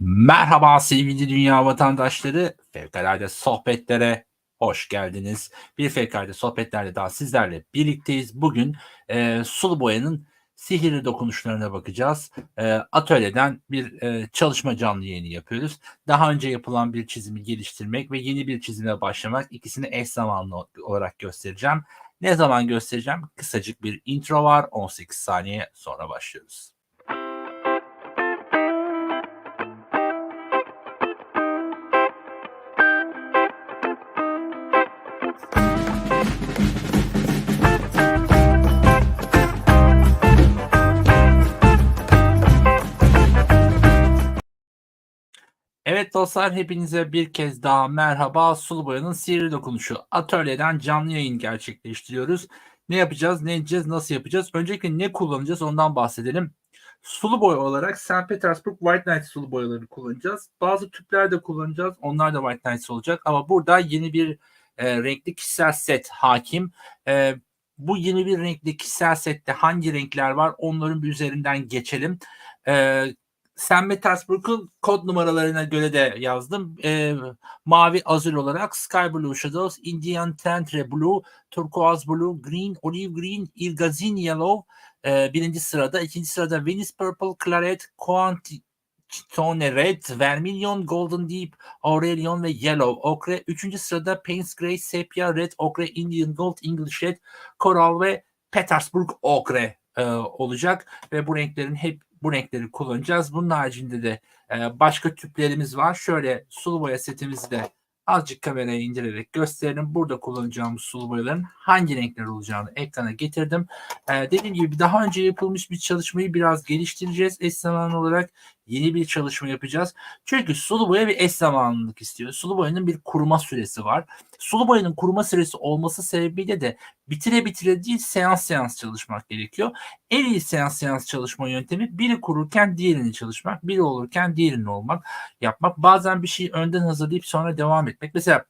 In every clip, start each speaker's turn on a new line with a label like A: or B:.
A: Merhaba sevgili dünya vatandaşları. Fevkalade sohbetlere hoş geldiniz. Bir fevkalade sohbetlerle daha sizlerle birlikteyiz. Bugün e, sulu boyanın sihirli dokunuşlarına bakacağız. E, atölyeden bir e, çalışma canlı yayını yapıyoruz. Daha önce yapılan bir çizimi geliştirmek ve yeni bir çizime başlamak ikisini eş zamanlı olarak göstereceğim. Ne zaman göstereceğim? Kısacık bir intro var. 18 saniye sonra başlıyoruz. Evet dostlar hepinize bir kez daha merhaba. Sulu Boya'nın sihirli dokunuşu atölyeden canlı yayın gerçekleştiriyoruz. Ne yapacağız, ne edeceğiz, nasıl yapacağız? Öncelikle ne kullanacağız ondan bahsedelim. Sulu boya olarak St. Petersburg White Knight sulu boyaları kullanacağız. Bazı tüpler de kullanacağız. Onlar da White Knights olacak. Ama burada yeni bir e, renkli kişisel set hakim. E, bu yeni bir renkli kişisel sette hangi renkler var onların üzerinden geçelim. E, St. Petersburg'un kod numaralarına göre de yazdım. E, mavi azul olarak Sky Blue Shadows, Indian Tentre Blue, Turquoise Blue, Green, Olive Green, Irgazin Yellow e, birinci sırada. ikinci sırada Venice Purple, Claret, Quantitone Red, Vermilion, Golden Deep, Aurelion ve Yellow Okre. Üçüncü sırada Payne's Grey, Sepia Red, Okre, Indian Gold, English Red, Coral ve Petersburg Okre e, olacak ve bu renklerin hep bu renkleri kullanacağız. Bunun haricinde de e, başka tüplerimiz var. Şöyle sulu boya setimizi de azıcık kameraya indirerek gösterelim. Burada kullanacağımız sulu boyaların hangi renkler olacağını ekrana getirdim. Ee, dediğim gibi daha önce yapılmış bir çalışmayı biraz geliştireceğiz. Eş zamanlı olarak yeni bir çalışma yapacağız. Çünkü sulu boya bir eş zamanlılık istiyor. Sulu boyanın bir kuruma süresi var. Sulu boyanın kuruma süresi olması sebebiyle de bitire bitire değil seans seans çalışmak gerekiyor. En iyi seans seans çalışma yöntemi biri kururken diğerini çalışmak, biri olurken diğerini olmak, yapmak. Bazen bir şeyi önden hazırlayıp sonra devam etmek. Mesela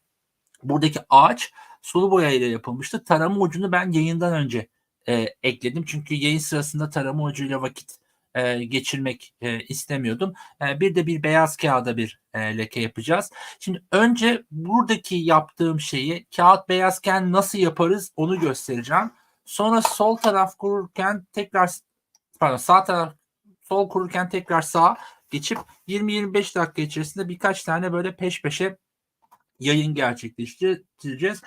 A: buradaki ağaç sulu boya ile yapılmıştı. Tarama ucunu ben yayından önce e, ekledim. Çünkü yayın sırasında tarama ucuyla vakit e, geçirmek e, istemiyordum. E, bir de bir beyaz kağıda bir e, leke yapacağız. Şimdi önce buradaki yaptığım şeyi kağıt beyazken nasıl yaparız onu göstereceğim. Sonra sol taraf kururken tekrar pardon sağ taraf sol kururken tekrar sağ geçip 20-25 dakika içerisinde birkaç tane böyle peş peşe yayın gerçekleştireceğiz.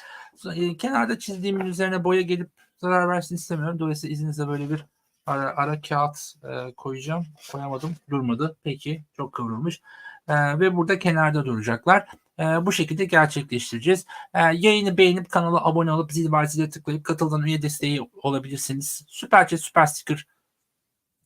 A: E, kenarda çizdiğimin üzerine boya gelip zarar versin istemiyorum. Dolayısıyla izninizle böyle bir ara, ara kağıt e, koyacağım. Koyamadım. Durmadı. Peki. Çok kıvrılmış. E, ve burada kenarda duracaklar. E, bu şekilde gerçekleştireceğiz. E, yayını beğenip kanala abone olup zil var zile tıklayıp katıldan üye desteği olabilirsiniz. Süper chat, süper sticker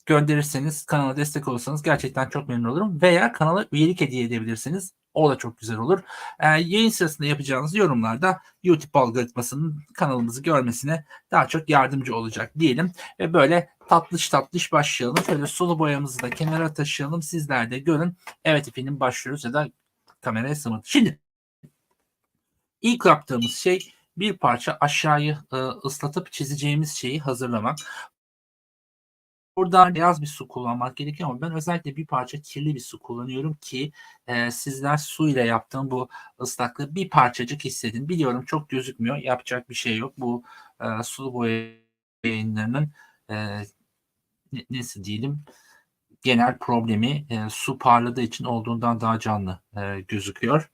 A: gönderirseniz kanala destek olursanız gerçekten çok memnun olurum. Veya kanala üyelik hediye edebilirsiniz. O da çok güzel olur. Ee, yayın sırasında yapacağınız yorumlarda YouTube algoritmasının kanalımızı görmesine daha çok yardımcı olacak diyelim. Ve böyle tatlış tatlış başlayalım. Şöyle sulu boyamızı da kenara taşıyalım. Sizler de görün. Evet efendim başlıyoruz ya da kameraya sımırdı. Şimdi ilk yaptığımız şey bir parça aşağıyı e, ıslatıp çizeceğimiz şeyi hazırlamak. Burada beyaz bir su kullanmak gerekiyor ama ben özellikle bir parça kirli bir su kullanıyorum ki e, sizler su ile yaptığım bu ıslaklığı bir parçacık hissedin. Biliyorum çok gözükmüyor. Yapacak bir şey yok. Bu e, sulu boya yayınlarının e, nasıl diyelim genel problemi e, su parladığı için olduğundan daha canlı e, gözüküyor.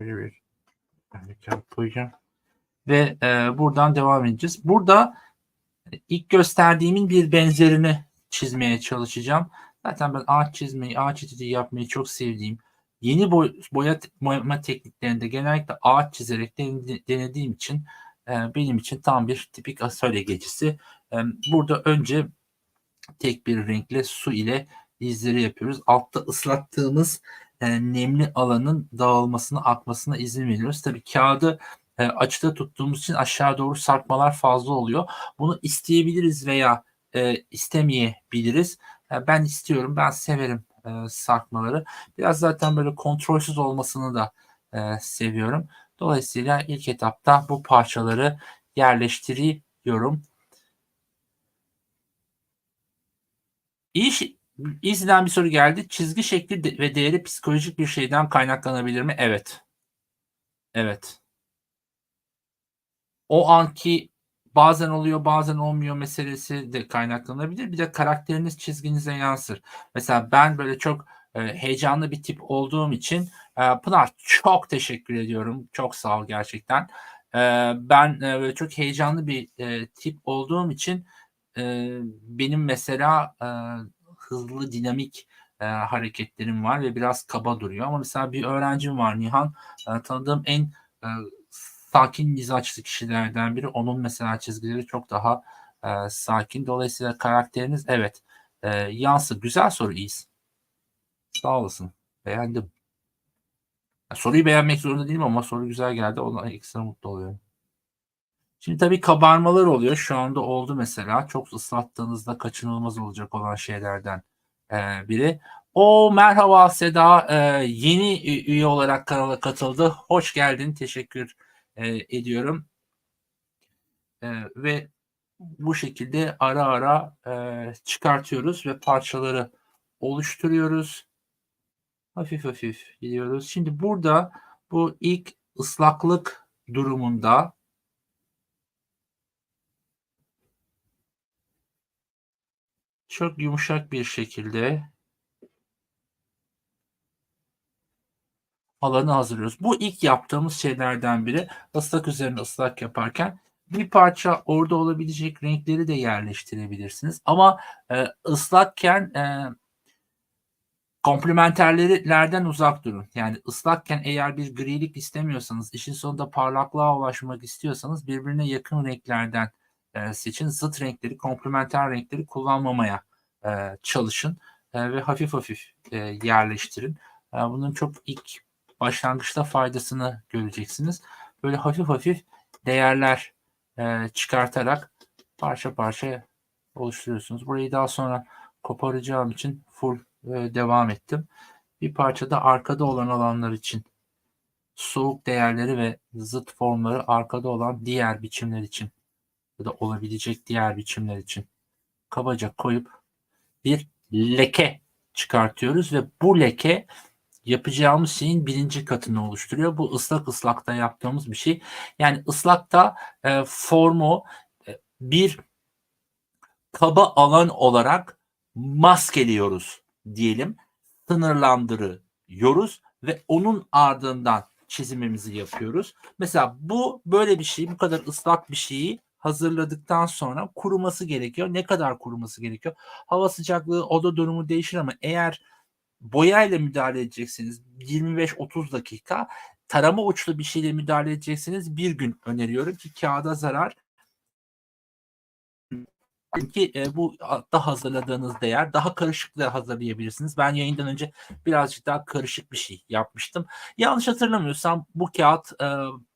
A: Böyle bir koyacağım. Ve e, buradan devam edeceğiz. Burada ilk gösterdiğimin bir benzerini çizmeye çalışacağım. Zaten ben ağaç çizmeyi, ağaç etüdü yapmayı çok sevdiğim, yeni boy, boya boyama tekniklerinde genellikle ağaç çizerek denediğim için e, benim için tam bir tipik atölye gecesi. E, burada önce tek bir renkle su ile izleri yapıyoruz. Altta ıslattığımız e, nemli alanın dağılmasına, akmasına izin veriyoruz. Tabii kağıdı e, açıda tuttuğumuz için aşağı doğru sarkmalar fazla oluyor. Bunu isteyebiliriz veya e, istemeyebiliriz. E, ben istiyorum, ben severim e, sarkmaları. Biraz zaten böyle kontrolsüz olmasını da e, seviyorum. Dolayısıyla ilk etapta bu parçaları yerleştiriyorum. İyi İzlenen bir soru geldi. Çizgi şekli ve değeri psikolojik bir şeyden kaynaklanabilir mi? Evet. Evet. O anki bazen oluyor bazen olmuyor meselesi de kaynaklanabilir. Bir de karakteriniz çizginize yansır. Mesela ben böyle çok e, heyecanlı bir tip olduğum için e, Pınar çok teşekkür ediyorum. Çok sağ ol gerçekten. E, ben e, böyle çok heyecanlı bir e, tip olduğum için e, benim mesela e, hızlı dinamik e, hareketlerim var ve biraz kaba duruyor. Ama mesela bir öğrencim var Nihan. E, tanıdığım en e, sakin mizaçlı kişilerden biri. Onun mesela çizgileri çok daha e, sakin. Dolayısıyla karakteriniz evet e, yansır. Güzel soru İyiyiz. Sağ olasın. Beğendim. Soruyu beğenmek zorunda değilim ama soru güzel geldi. Ona ekstra mutlu oluyorum. Şimdi tabii kabarmalar oluyor. Şu anda oldu mesela. Çok ıslattığınızda kaçınılmaz olacak olan şeylerden e, biri. O merhaba Seda. E, yeni üye olarak kanala katıldı. Hoş geldin. Teşekkür e, ediyorum. E, ve bu şekilde ara ara e, çıkartıyoruz ve parçaları oluşturuyoruz. Hafif hafif gidiyoruz. Şimdi burada bu ilk ıslaklık durumunda çok yumuşak bir şekilde alanı hazırlıyoruz. Bu ilk yaptığımız şeylerden biri. Islak üzerine ıslak yaparken bir parça orada olabilecek renkleri de yerleştirebilirsiniz. Ama e, ıslakken e, komplementerlerden uzak durun. Yani ıslakken eğer bir grilik istemiyorsanız, işin sonunda parlaklığa ulaşmak istiyorsanız birbirine yakın renklerden e, seçin. Zıt renkleri, komplementer renkleri kullanmamaya e, çalışın e, ve hafif hafif e, yerleştirin. E, bunun çok ilk başlangıçta faydasını göreceksiniz. Böyle hafif hafif değerler e, çıkartarak parça parça oluşturuyorsunuz. Burayı daha sonra koparacağım için full e, devam ettim. Bir parçada arkada olan alanlar için soğuk değerleri ve zıt formları arkada olan diğer biçimler için ya da olabilecek diğer biçimler için kabaca koyup bir leke çıkartıyoruz ve bu leke yapacağımız şeyin birinci katını oluşturuyor. Bu ıslak ıslakta yaptığımız bir şey. Yani ıslakta e, formu e, bir kaba alan olarak maskeliyoruz diyelim. Sınırlandırıyoruz ve onun ardından çizimimizi yapıyoruz. Mesela bu böyle bir şey, bu kadar ıslak bir şeyi hazırladıktan sonra kuruması gerekiyor. Ne kadar kuruması gerekiyor? Hava sıcaklığı, oda durumu değişir ama eğer boyayla müdahale edeceksiniz 25-30 dakika. Tarama uçlu bir şeyle müdahale edeceksiniz bir gün öneriyorum ki kağıda zarar ki e, bu da hazırladığınız değer daha karışık hazırlayabilirsiniz. Ben yayından önce birazcık daha karışık bir şey yapmıştım. Yanlış hatırlamıyorsam bu kağıt e,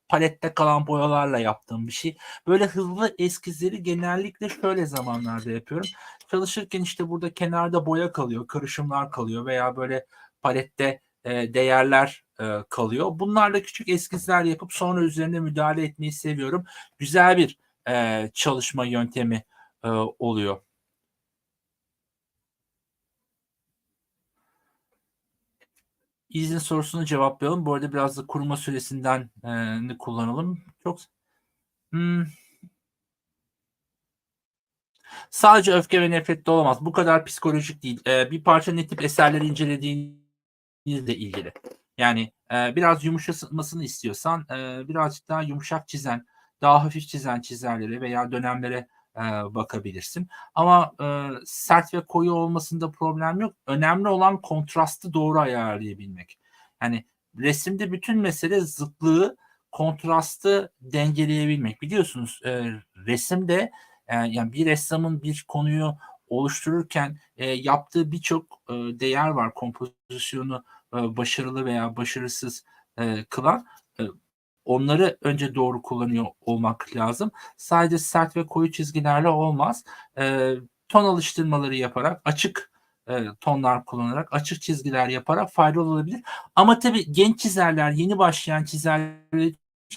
A: palette kalan boyalarla yaptığım bir şey. Böyle hızlı eskizleri genellikle şöyle zamanlarda yapıyorum. Çalışırken işte burada kenarda boya kalıyor, karışımlar kalıyor veya böyle palette e, değerler e, kalıyor. Bunlarla küçük eskizler yapıp sonra üzerine müdahale etmeyi seviyorum. Güzel bir e, çalışma yöntemi e, oluyor. İzin sorusunu cevaplayalım. Bu arada biraz da kuruma süresinden e, kullanalım. Çok hmm. Sadece öfke ve nefretle olamaz. Bu kadar psikolojik değil. E, bir parça ne tip eserleri incelediğinizle ilgili. Yani e, biraz yumuşamasını istiyorsan e, birazcık daha yumuşak çizen, daha hafif çizen çizerlere veya dönemlere e, bakabilirsin. Ama e, sert ve koyu olmasında problem yok. Önemli olan kontrastı doğru ayarlayabilmek. Yani resimde bütün mesele zıtlığı, kontrastı dengeleyebilmek. Biliyorsunuz e, resimde e, yani bir ressamın bir konuyu oluştururken e, yaptığı birçok e, değer var. Kompozisyonu e, başarılı veya başarısız e, kılan. E, onları önce doğru kullanıyor olmak lazım. Sadece sert ve koyu çizgilerle olmaz. E, ton alıştırmaları yaparak açık e, tonlar kullanarak açık çizgiler yaparak faydalı olabilir. Ama tabii genç çizerler, yeni başlayan çizerler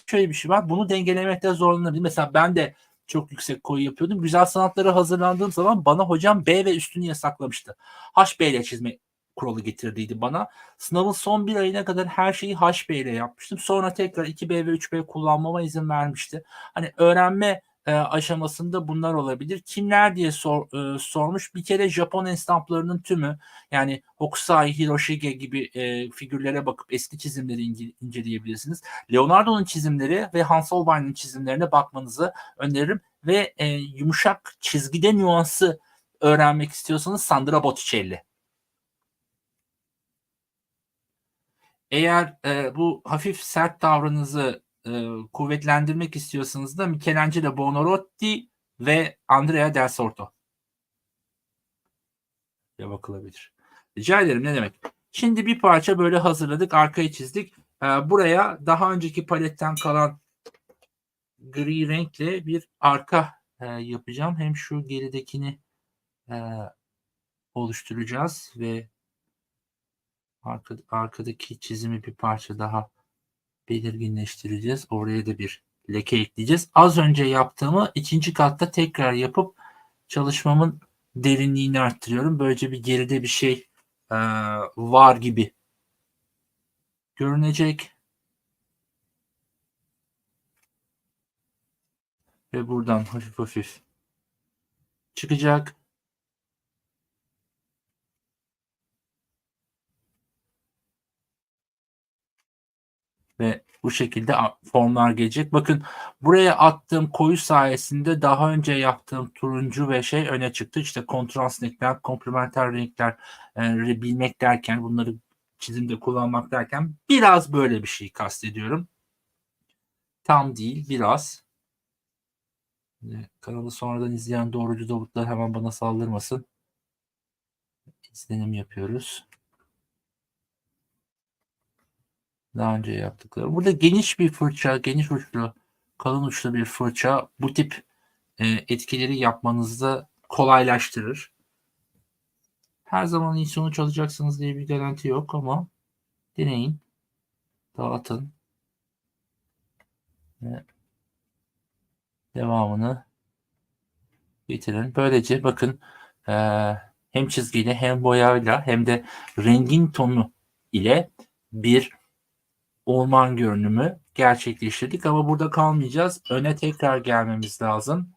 A: şöyle bir şey var. Bunu dengelemekte zorlanabilir. Mesela ben de çok yüksek koyu yapıyordum. Güzel sanatlara hazırlandığım zaman bana hocam B ve üstünü yasaklamıştı. HB ile çizme kuralı getirdiydi bana. Sınavın son bir ayına kadar her şeyi HB ile yapmıştım. Sonra tekrar 2B ve 3B kullanmama izin vermişti. Hani öğrenme e, aşamasında bunlar olabilir. Kimler diye sor, e, sormuş. Bir kere Japon estamplarının tümü yani Hokusai Hiroshige gibi e, figürlere bakıp eski çizimleri ince, inceleyebilirsiniz. Leonardo'nun çizimleri ve Hans Holbein'in çizimlerine bakmanızı öneririm ve e, yumuşak çizgide nüansı öğrenmek istiyorsanız Sandra Botticelli. Eğer e, bu hafif sert tavrınızı e, kuvvetlendirmek istiyorsanız da Michelangelo Buonarroti ve Andrea Del Sorto. Ya bakılabilir. Rica ederim ne demek. Şimdi bir parça böyle hazırladık. Arkayı çizdik. E, buraya daha önceki paletten kalan gri renkle bir arka e, yapacağım. Hem şu geridekini e, oluşturacağız ve arka, arkadaki çizimi bir parça daha belirginleştireceğiz. Oraya da bir leke ekleyeceğiz. Az önce yaptığımı ikinci katta tekrar yapıp çalışmamın derinliğini arttırıyorum. Böylece bir geride bir şey e, var gibi görünecek. Ve buradan hafif hafif çıkacak. Ve bu şekilde formlar gelecek. Bakın buraya attığım koyu sayesinde daha önce yaptığım turuncu ve şey öne çıktı. İşte kontrast renkler, komplementer renkler e, bilmek derken bunları çizimde kullanmak derken biraz böyle bir şey kastediyorum. Tam değil biraz. Kanalı sonradan izleyen doğrucu davutlar hemen bana saldırmasın. İzlenim yapıyoruz. Daha önce yaptıkları. Burada geniş bir fırça, geniş uçlu, kalın uçlu bir fırça bu tip e, etkileri yapmanızda kolaylaştırır. Her zaman iyi sonuç alacaksınız diye bir garanti yok ama deneyin. Dağıtın. Ve devamını getirin. Böylece bakın e, hem çizgiyle hem boyayla hem de rengin tonu ile bir orman görünümü gerçekleştirdik ama burada kalmayacağız. Öne tekrar gelmemiz lazım.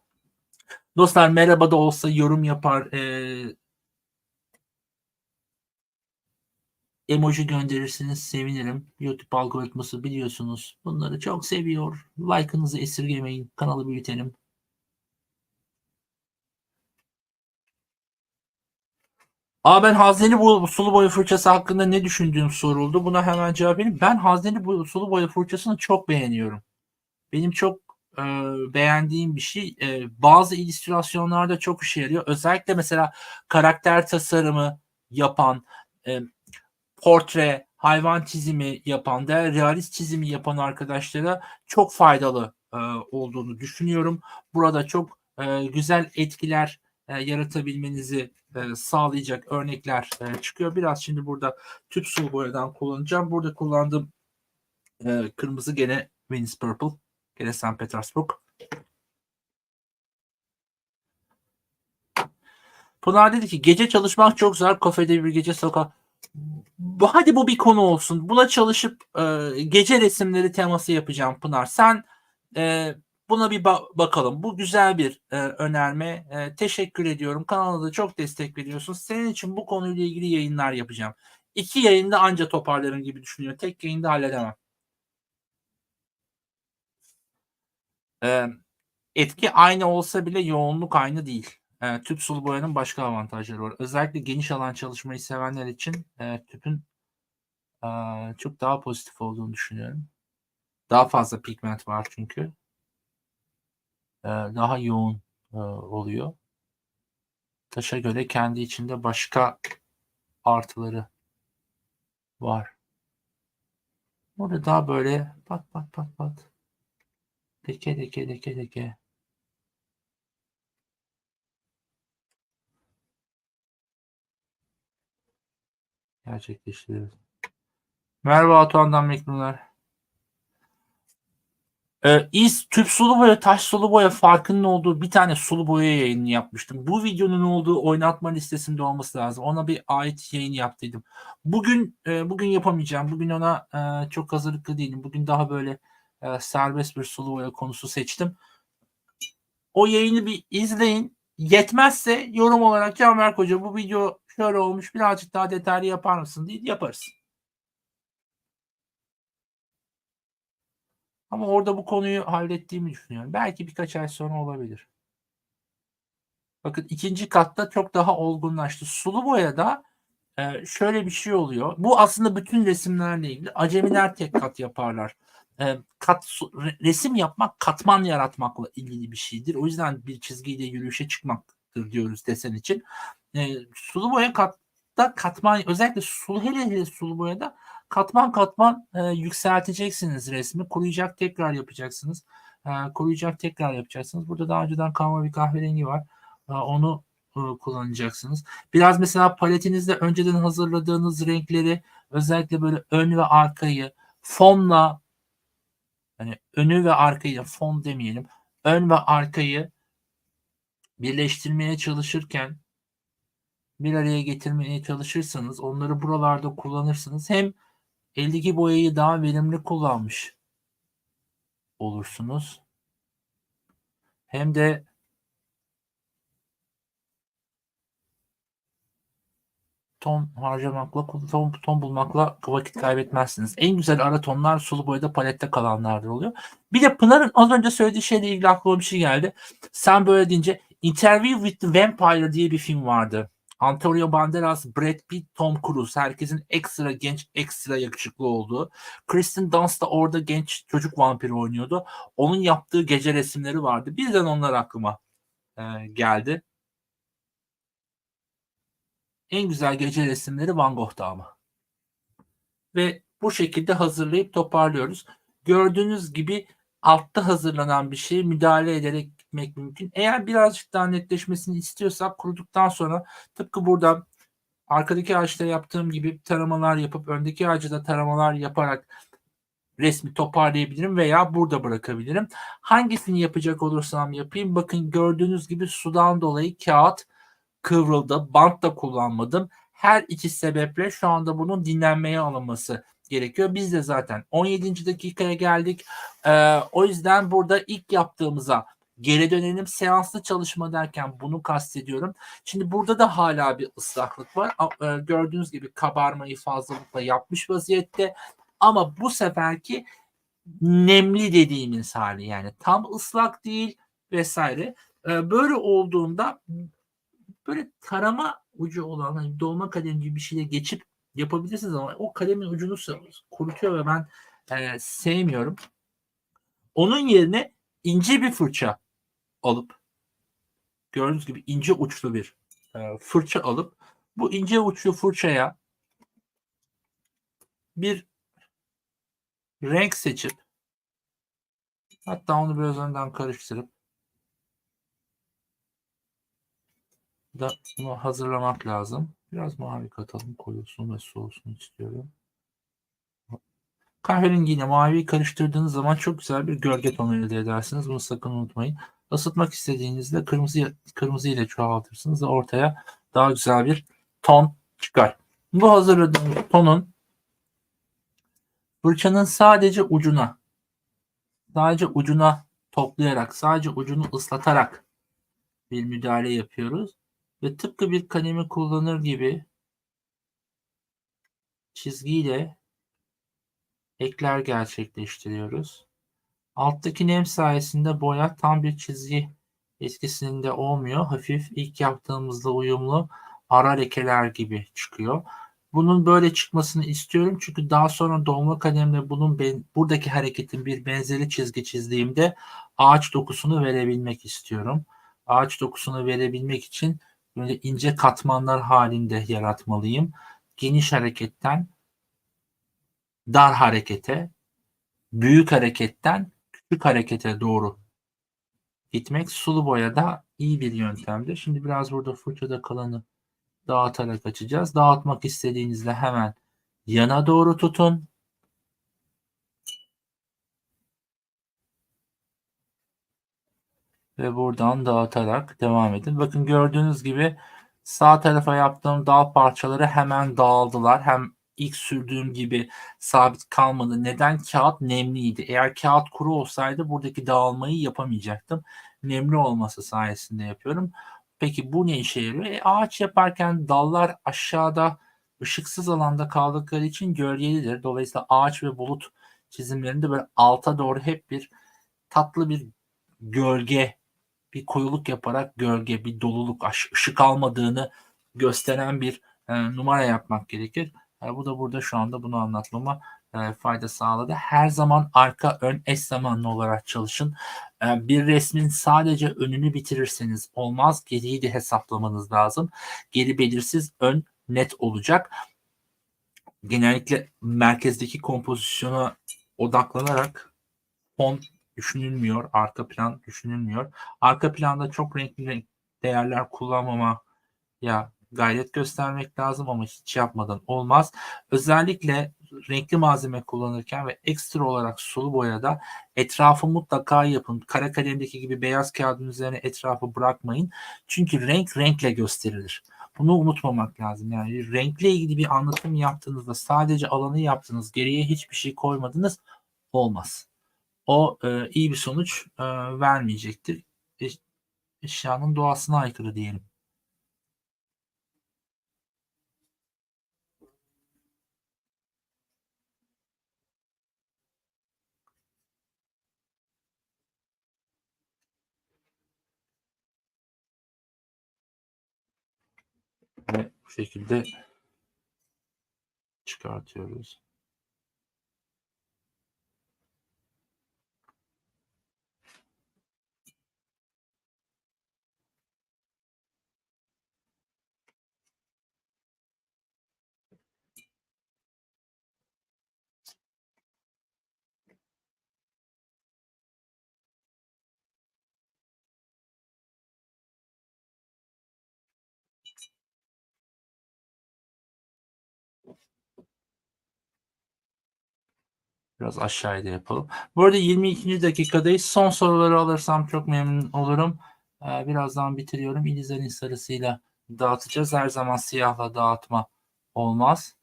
A: Dostlar merhaba da olsa yorum yapar e, emoji gönderirsiniz sevinirim. YouTube algoritması biliyorsunuz. Bunları çok seviyor. Like'ınızı esirgemeyin. Kanalı büyütelim. Aa ben hazneli bu sulu boya fırçası hakkında ne düşündüğüm soruldu. Buna hemen cevap vereyim. Ben hazneli bu sulu boya fırçasını çok beğeniyorum. Benim çok e, beğendiğim bir şey. E, bazı illüstrasyonlarda çok işe yarıyor. Özellikle mesela karakter tasarımı yapan, e, portre, hayvan çizimi yapan da realist çizimi yapan arkadaşlara çok faydalı e, olduğunu düşünüyorum. Burada çok e, güzel etkiler e, yaratabilmenizi e, sağlayacak örnekler e, çıkıyor. Biraz şimdi burada tüp sulu boyadan kullanacağım. Burada kullandığım e, kırmızı gene Venice Purple. Gene St. Petersburg. Pınar dedi ki gece çalışmak çok zor. Kafede bir gece sokak. Hadi bu bir konu olsun. Buna çalışıp e, gece resimleri teması yapacağım Pınar. Sen e, Buna bir ba- bakalım. Bu güzel bir e, önerme. E, teşekkür ediyorum. Kanala da çok destek veriyorsun. Senin için bu konuyla ilgili yayınlar yapacağım. İki yayında anca toparlarım gibi düşünüyorum. Tek yayında halledemem. E, etki aynı olsa bile yoğunluk aynı değil. E, tüp sulu boyanın başka avantajları var. Özellikle geniş alan çalışmayı sevenler için e, tüpün e, çok daha pozitif olduğunu düşünüyorum. Daha fazla pigment var çünkü daha yoğun oluyor. Taşa göre kendi içinde başka artıları var. Burada daha böyle pat pat pat pat leke leke leke leke gerçekleştiriyoruz. Merhaba Atuan'dan memnunlar. Ee, iz tüp sulu boya, taş sulu boya farkının olduğu bir tane sulu boya yayını yapmıştım. Bu videonun olduğu oynatma listesinde olması lazım. Ona bir ait yayın yaptıydım. Bugün e, bugün yapamayacağım. Bugün ona e, çok hazırlıklı değilim. Bugün daha böyle e, serbest bir sulu boya konusu seçtim. O yayını bir izleyin. Yetmezse yorum olarak Canberk Hoca bu video şöyle olmuş birazcık daha detaylı yapar mısın diye yaparız. Ama orada bu konuyu hallettiğimi düşünüyorum. Belki birkaç ay sonra olabilir. Bakın ikinci katta çok daha olgunlaştı. Sulu boyada e, şöyle bir şey oluyor. Bu aslında bütün resimlerle ilgili. Acemiler tek kat yaparlar. E, kat resim yapmak katman yaratmakla ilgili bir şeydir. O yüzden bir çizgiyle yürüyüşe çıkmaktır diyoruz desen için. E, sulu boya katta katman özellikle sulu hele hele sulu boyada katman katman e, yükselteceksiniz resmi. Kuruyacak tekrar yapacaksınız. E, kuruyacak tekrar yapacaksınız. Burada daha önceden kalma bir kahverengi var. E, onu e, kullanacaksınız. Biraz mesela paletinizde önceden hazırladığınız renkleri özellikle böyle ön ve arkayı fonla hani önü ve arkayı fon demeyelim. Ön ve arkayı birleştirmeye çalışırken bir araya getirmeye çalışırsanız onları buralarda kullanırsınız. Hem eldeki boyayı daha verimli kullanmış olursunuz. Hem de ton harcamakla, ton, ton bulmakla vakit kaybetmezsiniz. En güzel ara tonlar sulu boyada palette kalanlardır oluyor. Bir de Pınar'ın az önce söylediği şeyle ilgili aklıma bir şey geldi. Sen böyle deyince Interview with the Vampire diye bir film vardı. Antonio Banderas, Brad Pitt, Tom Cruise. Herkesin ekstra genç, ekstra yakışıklı olduğu. Kristen Dunst da orada genç çocuk vampiri oynuyordu. Onun yaptığı gece resimleri vardı. Birden onlar aklıma e, geldi. En güzel gece resimleri Van Gogh'ta ama. Ve bu şekilde hazırlayıp toparlıyoruz. Gördüğünüz gibi altta hazırlanan bir şeyi müdahale ederek gitmek mümkün. Eğer birazcık daha netleşmesini istiyorsak kuruduktan sonra tıpkı burada arkadaki ağaçta yaptığım gibi taramalar yapıp öndeki ağacı da taramalar yaparak resmi toparlayabilirim veya burada bırakabilirim. Hangisini yapacak olursam yapayım. Bakın gördüğünüz gibi sudan dolayı kağıt kıvrıldı. Bant da kullanmadım. Her iki sebeple şu anda bunun dinlenmeye alınması gerekiyor. Biz de zaten 17. dakikaya geldik. Ee, o yüzden burada ilk yaptığımıza geri dönelim. Seanslı çalışma derken bunu kastediyorum. Şimdi burada da hala bir ıslaklık var. Ee, gördüğünüz gibi kabarmayı fazlalıkla yapmış vaziyette. Ama bu seferki nemli dediğimiz hali yani tam ıslak değil vesaire. Ee, böyle olduğunda böyle tarama ucu olan hani dolma kalem gibi bir şeyle geçip yapabilirsiniz ama o kalemin ucunu kurutuyor ve ben e, sevmiyorum. Onun yerine ince bir fırça alıp gördüğünüz gibi ince uçlu bir e, fırça alıp bu ince uçlu fırçaya bir renk seçip hatta onu biraz önden karıştırıp da bunu hazırlamak lazım. Biraz mavi katalım. Koyulsun ve soğusun istiyorum. Kahverengiyle maviyi karıştırdığınız zaman çok güzel bir gölge tonu elde edersiniz. Bunu sakın unutmayın. Isıtmak istediğinizde kırmızı kırmızı ile çoğaltırsınız ve ortaya daha güzel bir ton çıkar. Bu hazırladığım tonun fırçanın sadece ucuna sadece ucuna toplayarak sadece ucunu ıslatarak bir müdahale yapıyoruz. Ve tıpkı bir kalemi kullanır gibi çizgiyle ekler gerçekleştiriyoruz. Alttaki nem sayesinde boya tam bir çizgi etkisinde olmuyor. Hafif ilk yaptığımızda uyumlu ara lekeler gibi çıkıyor. Bunun böyle çıkmasını istiyorum çünkü daha sonra dolma kalemle bunun ben, buradaki hareketin bir benzeri çizgi çizdiğimde ağaç dokusunu verebilmek istiyorum. Ağaç dokusunu verebilmek için böyle ince katmanlar halinde yaratmalıyım. Geniş hareketten dar harekete, büyük hareketten küçük harekete doğru gitmek sulu boyada iyi bir yöntemdir. Şimdi biraz burada fırçada kalanı dağıtarak açacağız. Dağıtmak istediğinizde hemen yana doğru tutun. ve buradan dağıtarak devam edin. Bakın gördüğünüz gibi sağ tarafa yaptığım dal parçaları hemen dağıldılar. Hem ilk sürdüğüm gibi sabit kalmadı. Neden? Kağıt nemliydi. Eğer kağıt kuru olsaydı buradaki dağılmayı yapamayacaktım. Nemli olması sayesinde yapıyorum. Peki bu ne işe yarıyor? E, ağaç yaparken dallar aşağıda ışıksız alanda kaldıkları için gölgelidir. Dolayısıyla ağaç ve bulut çizimlerinde böyle alta doğru hep bir tatlı bir gölge, bir koyuluk yaparak gölge, bir doluluk, ışık almadığını gösteren bir e, numara yapmak gerekir. Bu da burada şu anda bunu anlatmama e, fayda sağladı. Her zaman arka ön eş zamanlı olarak çalışın. E, bir resmin sadece önünü bitirirseniz olmaz. Geriyi de hesaplamanız lazım. Geri belirsiz, ön net olacak. Genellikle merkezdeki kompozisyona odaklanarak fon düşünülmüyor, arka plan düşünülmüyor. Arka planda çok renkli değerler kullanmama ya gayret göstermek lazım ama hiç yapmadan olmaz. Özellikle renkli malzeme kullanırken ve ekstra olarak sulu boyada etrafı mutlaka yapın. Kara kalemdeki gibi beyaz kağıdın üzerine etrafı bırakmayın. Çünkü renk renkle gösterilir. Bunu unutmamak lazım. Yani renkle ilgili bir anlatım yaptığınızda sadece alanı yaptınız, geriye hiçbir şey koymadınız olmaz. O e, iyi bir sonuç e, vermeyecektir. Eşyanın doğasına aykırı diyelim. Ve şekilde çıkartıyoruz. Biraz aşağıda yapalım. Bu arada 22. dakikadayız. Son soruları alırsam çok memnun olurum. Ee, birazdan bitiriyorum. İlizar'ın sarısıyla dağıtacağız. Her zaman siyahla dağıtma olmaz.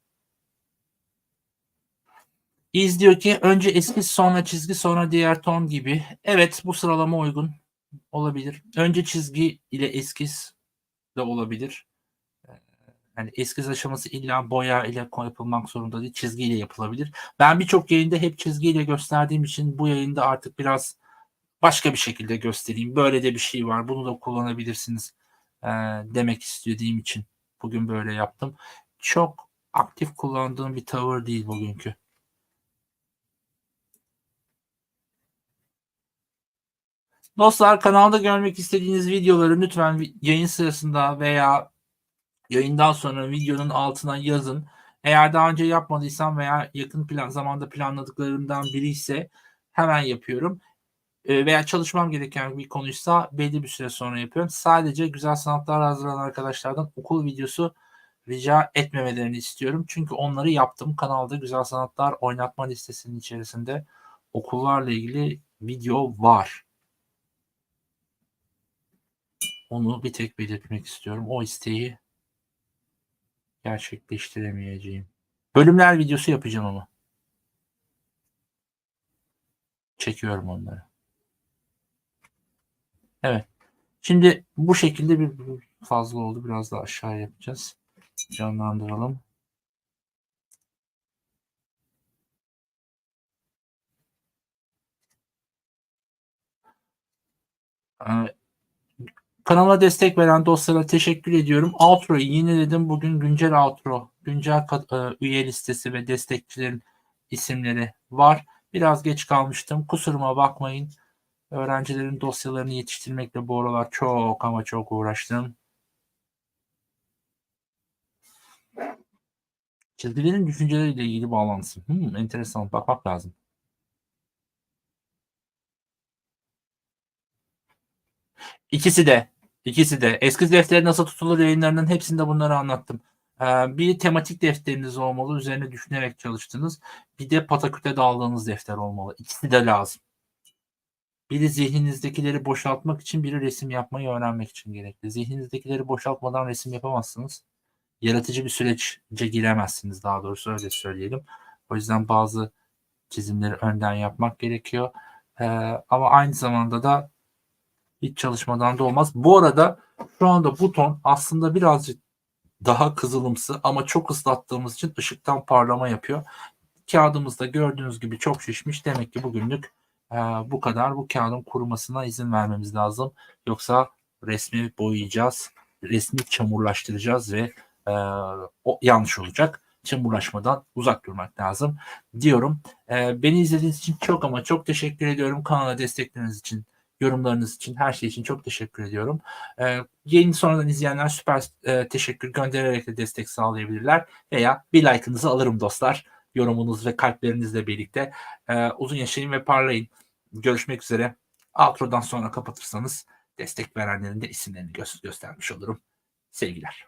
A: İz diyor ki önce eskiz sonra çizgi sonra diğer ton gibi. Evet bu sıralama uygun olabilir. Önce çizgi ile eskiz de olabilir. Yani eskiz aşaması illa boya ile yapılmak zorunda değil. Çizgiyle yapılabilir. Ben birçok yayında hep çizgiyle gösterdiğim için bu yayında artık biraz başka bir şekilde göstereyim. Böyle de bir şey var. Bunu da kullanabilirsiniz e, demek istediğim için bugün böyle yaptım. Çok aktif kullandığım bir tavır değil bugünkü. Dostlar kanalda görmek istediğiniz videoları lütfen yayın sırasında veya Yayından sonra videonun altına yazın. Eğer daha önce yapmadıysam veya yakın plan zamanda planladıklarımdan biri ise hemen yapıyorum. E, veya çalışmam gereken bir konuysa belli bir süre sonra yapıyorum. Sadece güzel sanatlar hazırlanan arkadaşlardan okul videosu rica etmemelerini istiyorum. Çünkü onları yaptım. Kanalda güzel sanatlar oynatma listesinin içerisinde okullarla ilgili video var. Onu bir tek belirtmek istiyorum. O isteği gerçekleştiremeyeceğim. Bölümler videosu yapacağım ama. Çekiyorum onları. Evet. Şimdi bu şekilde bir fazla oldu. Biraz daha aşağı yapacağız. Canlandıralım. Evet. Kanala destek veren dostlara teşekkür ediyorum. Outro'yu yeniledim. Bugün güncel outro, güncel e, üye listesi ve destekçilerin isimleri var. Biraz geç kalmıştım. Kusuruma bakmayın. Öğrencilerin dosyalarını yetiştirmekle bu aralar çok ama çok uğraştım. Çizgilerin düşünceleriyle ilgili bağlantısı. Hmm, enteresan. Bakmak lazım. İkisi de. İkisi de. Eskiz defteri nasıl tutulur yayınlarının hepsinde bunları anlattım. Ee, bir tematik defteriniz olmalı. Üzerine düşünerek çalıştınız. Bir de pataküte daldığınız defter olmalı. İkisi de lazım. Biri zihninizdekileri boşaltmak için, biri resim yapmayı öğrenmek için gerekli. Zihninizdekileri boşaltmadan resim yapamazsınız. Yaratıcı bir sürece giremezsiniz daha doğrusu öyle söyleyelim. O yüzden bazı çizimleri önden yapmak gerekiyor. Ee, ama aynı zamanda da hiç çalışmadan da olmaz. Bu arada şu anda bu ton aslında birazcık daha kızılımsı ama çok ıslattığımız için ışıktan parlama yapıyor. Kağıdımızda gördüğünüz gibi çok şişmiş. Demek ki bugünlük e, bu kadar. Bu kağıdın kurumasına izin vermemiz lazım. Yoksa resmi boyayacağız. Resmi çamurlaştıracağız ve e, o yanlış olacak. Çamurlaşmadan uzak durmak lazım diyorum. E, beni izlediğiniz için çok ama çok teşekkür ediyorum. Kanala destekleriniz için, yorumlarınız için, her şey için çok teşekkür ediyorum. E, yayını sonradan izleyenler süper e, teşekkür göndererek de destek sağlayabilirler. Veya bir like'ınızı alırım dostlar. Yorumunuz ve kalplerinizle birlikte. E, uzun yaşayın ve parlayın. Görüşmek üzere. Outro'dan sonra kapatırsanız destek verenlerin de isimlerini gö- göstermiş olurum. Sevgiler.